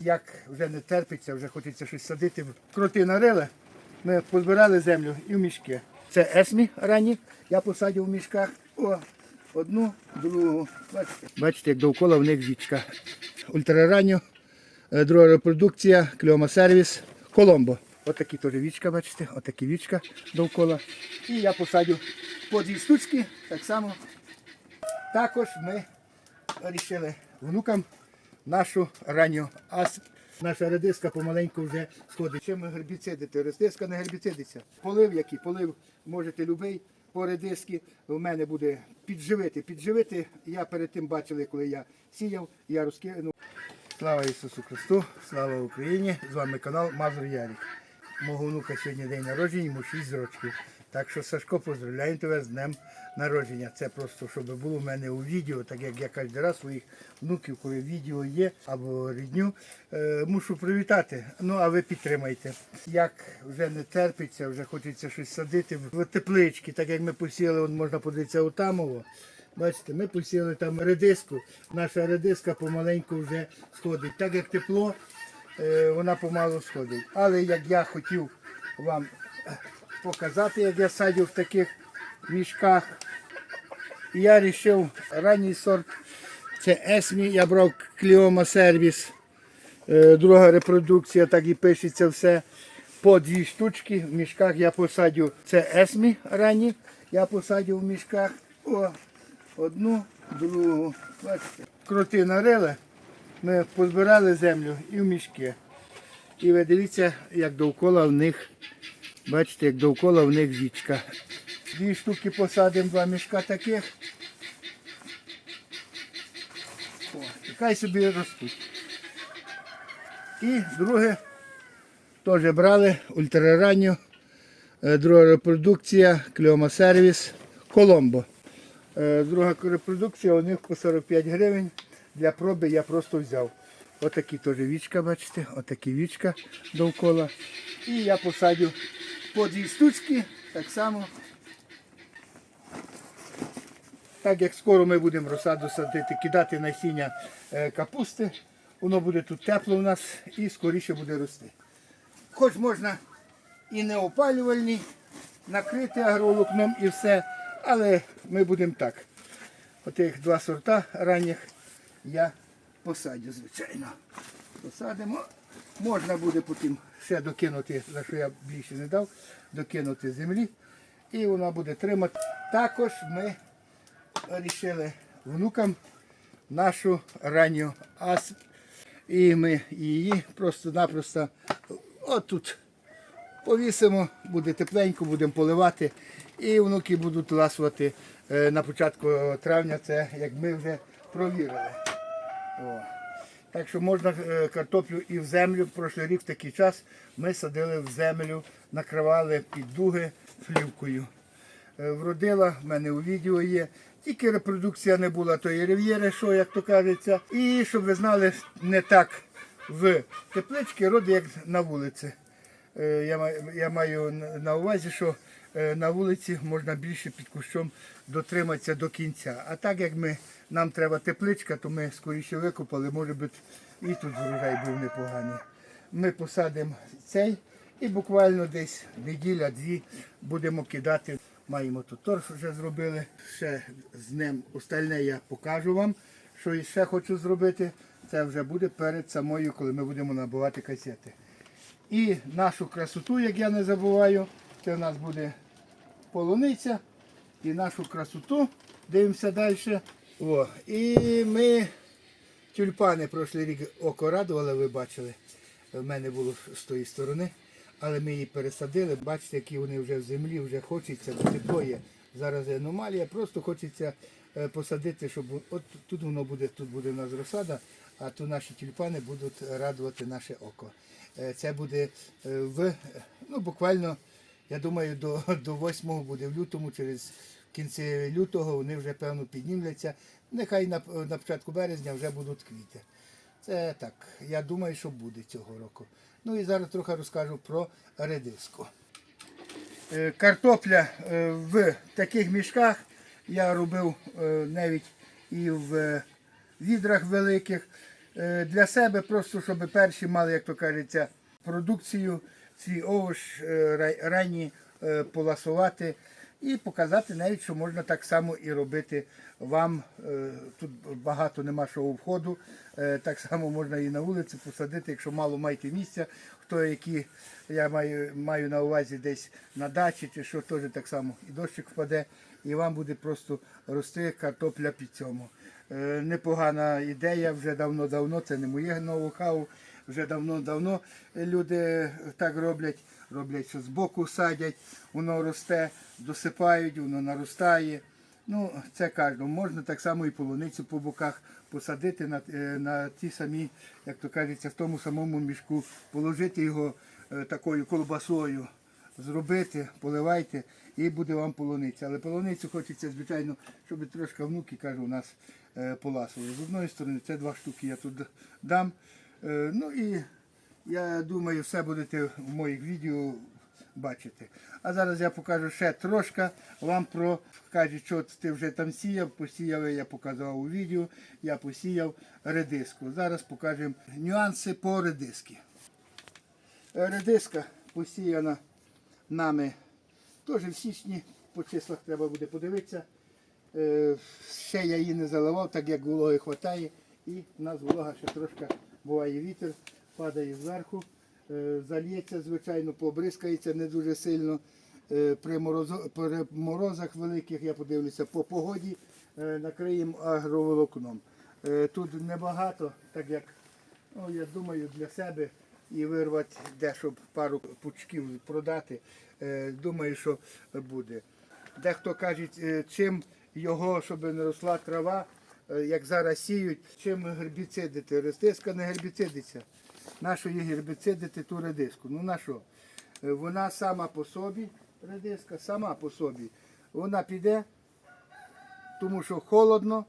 Як вже не терпиться, вже хочеться щось садити. Кроти нарили, ми позбирали землю і в мішки. Це есмі ранні, я посадив в мішках. О, одну, другу. Бачите, Бачите, як довкола в них вічка. Ультраранню, е, друга репродукція, кльома сервіс, Коломбо. Отакі теж вічка, бачите, отакі вічка довкола. І я посадю по дві штучки, так само. Також ми вирішили внукам нашу ранню ас. Наша редиска помаленьку вже сходить. Чим гербіцидити? Редиска не гербіцидиться. Полив який? Полив можете любий по редиски. У мене буде підживити. Підживити. Я перед тим бачили, коли я сіяв, я розкинув. Слава Ісусу Христу, слава Україні! З вами канал Мазур Ярик. Мого внука сьогодні день народження, йому 6 років. Так що, Сашко, поздравляю тебе з днем народження. Це просто, щоб було в мене у відео, так як я кожен раз своїх внуків, коли відео є або рідню, е, мушу привітати. Ну, а ви підтримайте. Як вже не терпиться, вже хочеться щось садити в теплички, так як ми посіяли, от можна подивитися у Тамово. Бачите, ми посіяли там редиску. Наша редиска помаленьку вже сходить. Так як тепло, е, вона помалу сходить. Але як я хотів вам показати, як я садив в таких мішках, я вирішив ранній сорт. Це Есмі, я брав Кліома сервіс. Е, Друга репродукція, так і пишеться все. По дві штучки в мішках я посадю. Це Есмі ранні. Я посадю в мішках. О, одну, другу. Бачите. Кроти нарили. Ми позбирали землю і в мішки. І ви дивіться, як довкола в них, бачите, як довкола в них вічка. Дві штуки посадимо, два мішка таких. О, хай собі ростуть. І друге теж брали ультраранню, е, друга репродукція, кльома сервіс, Коломбо. Е, Друга репродукція у них по 45 гривень. Для проби я просто взяв. Отакі теж вічка, бачите, отакі вічка довкола. І я посадю по дві штучки, так само. Так як скоро ми будемо розсаду садити, кидати насіння е, капусти, воно буде тут тепло у нас і скоріше буде рости. Хоч можна і не опалювальні, накрити агроволокном і все, але ми будемо так. Отих два сорта ранніх я посадю, звичайно. Посадимо. Можна буде потім ще докинути, за що я більше не дав, докинути землі. І вона буде тримати. Також ми вирішили внукам нашу ранню ас. І ми її просто-напросто отут повісимо, буде тепленько, будемо поливати. І внуки будуть ласувати е, на початку травня, це як ми вже провірили. О. Так що можна е, картоплю і в землю. Прошлий рік в такий час ми садили в землю, накривали під дуги плівкою. Е, Вродила, в мене у відео є. Тільки репродукція не була тої рев'єри, що як то кажеться. І щоб ви знали, не так в тепличці роди, як на вулиці. Е, Я маю, на увазі, що е, на вулиці можна більше під кущом дотриматися до кінця. А так як ми, нам треба тепличка, то ми скоріше викопали, може бути і тут врожай був непоганий. Ми посадимо цей і буквально десь неділя-дві будемо кидати. Маємо тут торф вже зробили. Ще з ним остальне я покажу вам, що ще хочу зробити. Це вже буде перед самою, коли ми будемо набувати касети. І нашу красоту, як я не забуваю, це у нас буде полуниця. І нашу красоту дивимося далі. О, і ми тюльпани прошлий рік око радували, ви бачили. В мене було з тої сторони. Але ми її пересадили. Бачите, які вони вже в землі, вже хочеться, бо тепло. Зараз аномалія, просто хочеться е, посадити, щоб от тут воно буде, тут буде у нас розсада, а тут наші тюльпани будуть радувати наше око. Е, Це буде е, в ну, буквально, я думаю, до, до 8 буде в лютому, через кінці лютого вони вже певно піднімляться. Нехай на, на початку березня вже будуть квіти. Це так, я думаю, що буде цього року. Ну і зараз трохи розкажу про редиску. Е, Картопля в таких мішках я робив навіть і в відрах великих. Е, Для себе просто, щоб перші мали, як то кажеться, продукцію, свій овоч е, ранні е, поласувати і показати навіть, що можна так само і робити вам. Е, Тут багато нема що входу. Е, Так само можна і на вулиці посадити, якщо мало маєте місця. Хто які я маю, маю на увазі десь на дачі чи що, теж так само і дощик впаде, і вам буде просто рости картопля під цьому. Е, Непогана ідея, вже давно-давно, це не моє ноу-хау, вже давно-давно люди так роблять. Роблять, що збоку садять, воно росте, досипають, воно наростає. Ну, це кожному. Можна так само і полуницю по боках посадити на, е, на ті самі, як то кажеться, в тому самому мішку, положити його е, такою колбасою, зробити, поливайте, і буде вам полуниця. Але полуницю хочеться, звичайно, щоб трошки внуки, кажу, у нас е, поласували. З одної сторони, це два штуки я тут дам. Е, ну і я думаю, все будете в моїх відео бачити. А зараз я покажу ще трошки вам про кажуть, що ти вже там сіяв, посіяв, я показав у відео, я посіяв редиску. Зараз покажемо нюанси по редиски. Редиска посіяна нами теж в січні, по числах треба буде подивитися. Е, Ще я її не заливав, так як вологи вистачає. І в нас волога ще трошки буває вітер, падає зверху. Е, Зальється, звичайно, побризкається не дуже сильно. Е, При, морозах великих, я подивлюся, по погоді е, накриємо агроволокном. Тут небагато, так як ну, я думаю, для себе і вирвати де, щоб пару пучків продати. Думаю, що буде. Дехто каже, чим його, щоб не росла трава, як зараз сіють, чим гербіцидити. Редиска не гербіцидиться. На що є гербіцидити ту редиску? Ну на що? Е, Вона сама по собі, редиска, сама по собі. Вона піде, тому що холодно,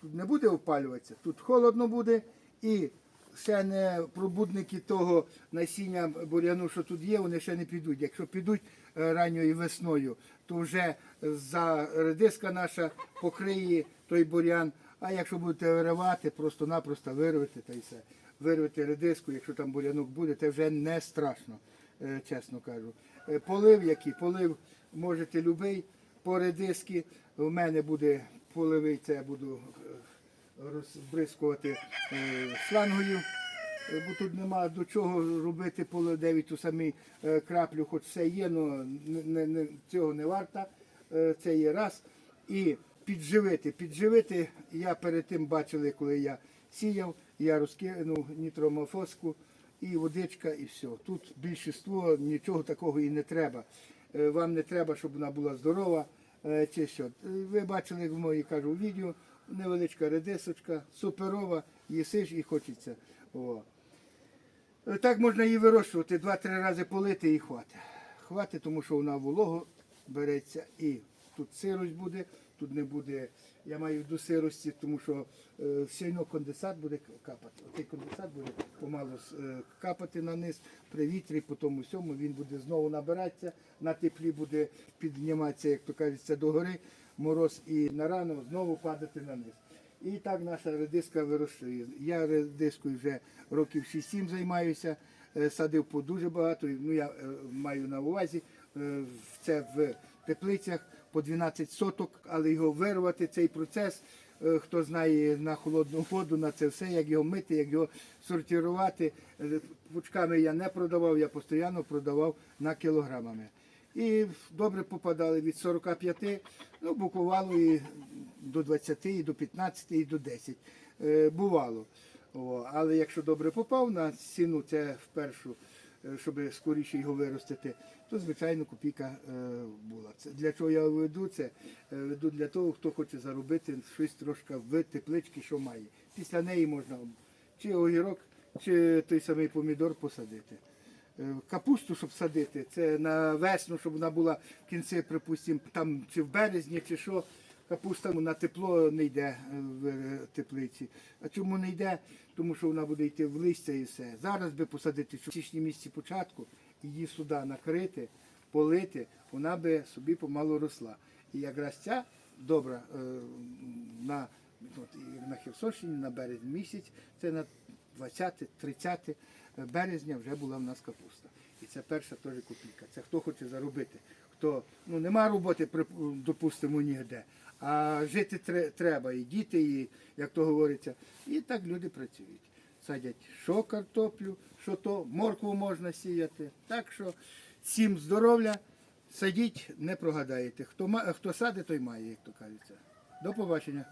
тут не буде опалюватися, тут холодно буде і ще не пробудники того насіння бур'яну, що тут є, вони ще не підуть. Якщо підуть е, ранньою весною, то вже за редиска наша покриє той бур'ян. А якщо будете виривати, просто-напросто вирвете та й все. Вирвете редиску, якщо там бур'янок буде, це вже не страшно, е, чесно кажу. Е, Полив який? Полив можете любий по редиски. У мене буде поливий, це я буду е, розбризкувати шлангою. Бо тут нема до чого робити поле 9 ту самі краплю, хоч все є, але цього не варто. Це є раз. І підживити. Підживити я перед тим бачили, коли я сіяв, я розкинув нітромофоску і водичка, і все. Тут більшість нічого такого і не треба. Е, Вам не треба, щоб вона була здорова. е, Чи що. Е, Ви бачили, в мої кажу, відео, невеличка редисочка, суперова, їсиш і хочеться. О. Так можна її вирощувати, два-три рази полити і хватить. Хватить, тому що вона волого береться і тут сирость буде, тут не буде, я маю виду сирості, тому що е, все одно конденсат буде капати. Отей конденсат буде помалу е, капати на низ при вітрі, по тому всьому він буде знову набиратися, на теплі буде підніматися, як то кажеться, догори, мороз і на рано знову падати на низ. І так наша редиска вирощує. Я редискою вже років 6-7 займаюся, е, садив по дуже багато. Ну я маю на увазі це в теплицях по 12 соток, але його вирвати цей процес. е, Хто знає на холодну воду, на це все, як його мити, як його сортувати. Е, Пучками я не продавав, я постійно продавав на кілограмами. І добре попадали від 45, ну, буквало і до 20, і до 15, і до 10. Е, бувало. О, але якщо добре попав на ціну, це впершу, е, щоб скоріше його виростити, то звичайно копійка е, була. Це для чого я веду це? Е, веду для того, хто хоче заробити щось трошки в тепличці, що має. Після неї можна чи огірок, чи той самий помідор посадити. Е, Капусту, щоб садити, це на весну, щоб вона була в кінці, припустимо, там чи в березні, чи що. Капуста на тепло не йде е, в е, теплиці. А чому не йде? Тому що вона буде йти в листя і все. Зараз би посадити в січні місяці початку, її сюди накрити, полити, вона би собі помалу росла. І якраз ця добра е, на на Херсонщині на березень місяць, це на 20-30 березня вже була в нас капуста. І це перша теж копійка. Це хто хоче заробити. Хто ну нема роботи, допустимо, ніде. А жити треба, і діти, і як то говориться. І так люди працюють. Садять що картоплю, що то, моркву можна сіяти. Так що всім здоров'я, садіть, не прогадаєте. Хто, хто садить, той має, як то кажеться. До побачення.